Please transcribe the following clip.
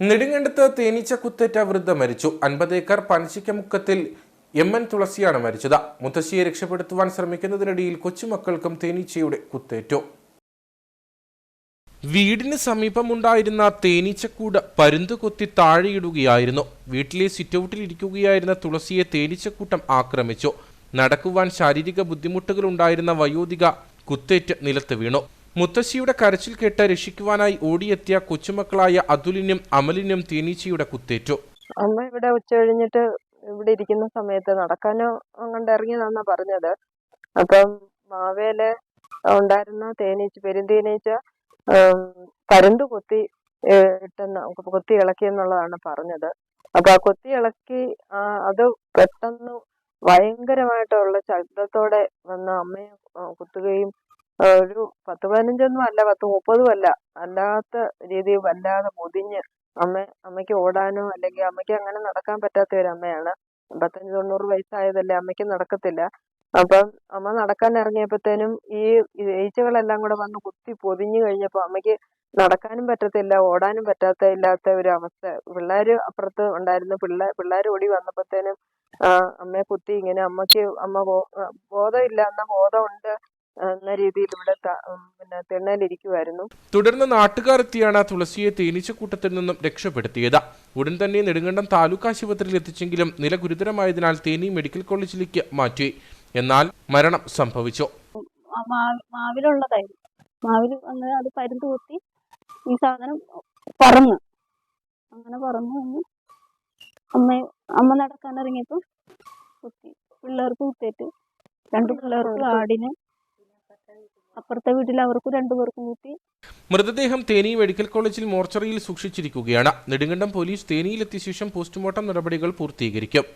നെടുങ്കണ്ടത്ത് തേനീച്ച കുത്തേറ്റ വൃദ്ധ മരിച്ചു. അൻപത് ഏക്കർ പനശിക്കമുക്കത്തിൽ എം എൻ തുളസിയാണ് മരിച്ചത്. മുത്തശ്ശിയെ രക്ഷപ്പെടുത്തുവാൻ ശ്രമിക്കുന്നതിനിടയിൽ കൊച്ചുമക്കൾക്കും തേനീച്ചയുടെ കുത്തേറ്റു. വീടിന് സമീപമുണ്ടായിരുന്ന തേനീച്ചക്കൂട് പരുന്ത് കൊത്തി താഴെയിടുകയായിരുന്നു. വീട്ടിലെ സിറ്റൗട്ടിൽ ഇരിക്കുകയായിരുന്ന തുളസിയെ തേനീച്ചക്കൂട്ടം ആക്രമിച്ചു. നടക്കുവാൻ ശാരീരിക ബുദ്ധിമുട്ടുകൾ ഉണ്ടായിരുന്ന വയോധിക കുത്തേറ്റ് നിലത്ത് വീണു. മുത്തശ്ശിയുടെ കരച്ചിൽ കേട്ട് രക്ഷിക്കുവാനായി ഓടിയെത്തിയ കൊച്ചുമക്കളായ അതുലിനും അമലിനും തേനീച്ചയുടെ കുത്തേറ്റു. അമ്മ ഇവിടെ ഉച്ച കഴിഞ്ഞിട്ട് ഇവിടെ ഇരിക്കുന്ന സമയത്ത് നടക്കാനോ അങ്ങോട്ട് ഇറങ്ങിയതാന്നാ പറഞ്ഞത്. അപ്പം മാവേൽ ഉണ്ടായിരുന്ന തേനീച്ച പെരുന്തേനീച്ച പരുന്ത് കൊത്തി ഇട്ടെന്ന് കൊത്തി ഇളക്കി എന്നുള്ളതാണ് പറഞ്ഞത്. അപ്പൊ ആ കൊത്തി ഇളക്കി അത് പെട്ടെന്ന് ഭയങ്കരമായിട്ടുള്ള ശബ്ദത്തോടെ വന്ന് അമ്മയെ കുത്തുകയും ഒരു പത്ത് പതിനഞ്ചൊന്നും അല്ല പത്ത് മുപ്പതും അല്ല. അല്ലാത്ത രീതിയിൽ വല്ലാതെ പൊതിഞ്ഞ് അമ്മ അമ്മയ്ക്ക് ഓടാനോ അല്ലെങ്കിൽ അമ്മയ്ക്ക് അങ്ങനെ നടക്കാൻ പറ്റാത്ത ഒരു അമ്മയാണ്. അമ്പത്തഞ്ച് തൊണ്ണൂറ് വയസ്സായതല്ലേ അമ്മയ്ക്ക് നടക്കത്തില്ല. അപ്പം അമ്മ നടക്കാൻ ഇറങ്ങിയപ്പോഴത്തേനും ഈ ഈച്ചകളെല്ലാം കൂടെ വന്ന് കുത്തി പൊതിഞ്ഞു കഴിഞ്ഞപ്പോൾ അമ്മയ്ക്ക് നടക്കാനും പറ്റത്തില്ല ഓടാനും പറ്റാത്ത ഇല്ലാത്ത ഒരു അവസ്ഥ. പിള്ളേര് അപ്പുറത്ത് ഉണ്ടായിരുന്നു. പിള്ളേർ പിള്ളേർ ഓടി വന്നപ്പോഴത്തേനും അമ്മയെ കുത്തി ഇങ്ങനെ അമ്മയ്ക്ക് അമ്മ ബോധമില്ല എന്ന ബോധമുണ്ട്. എന്ന രീതിയിൽ ഇവിടെ പിന്നെ തെണ്ണലിരിക്കുമായിരുന്നു തുടർന്ന് നാട്ടുകാർ എത്തിയാണ് തുളസിയെ തേനീച്ചക്കൂട്ടത്തിൽ നിന്നും രക്ഷപ്പെടുത്തിയത്. ഉടൻ തന്നെ നെടുങ്കണ്ടം താലൂക്ക് ആശുപത്രിയിൽ എത്തിച്ചെങ്കിലും നില ഗുരുതരമായതിനാൽ തേനി മെഡിക്കൽ കോളേജിലേക്ക് മാറ്റി. എന്നാൽ മരണം സംഭവിച്ചു. മാവിലുള്ളതായിരുന്നു. മാവിൽ വന്ന് അത് പരുന്ത് കുത്തി ഈ സാധനം പറന്ന്. അങ്ങനെ പറന്ന് വന്ന് അമ്മ അമ്മ നടക്കാൻ ഇറങ്ങിയപ്പോ കുത്തി. പിള്ളേർക്ക് കുത്തേറ്റ് രണ്ട് പിള്ളേർക്ക് ആടിന് അപ്പുറത്തെ വീട്ടിൽ അവർക്ക് രണ്ടുപേർക്കും കൂട്ടി മൃതദേഹം തേനി മെഡിക്കൽ കോളേജിൽ മോർച്ചറിയിൽ സൂക്ഷിച്ചിരിക്കുകയാണ്. നെടുങ്കണ്ടം പോലീസ് തേനിയിലെത്തിയ ശേഷം പോസ്റ്റ്മോർട്ടം നടപടികൾ പൂർത്തീകരിക്കും.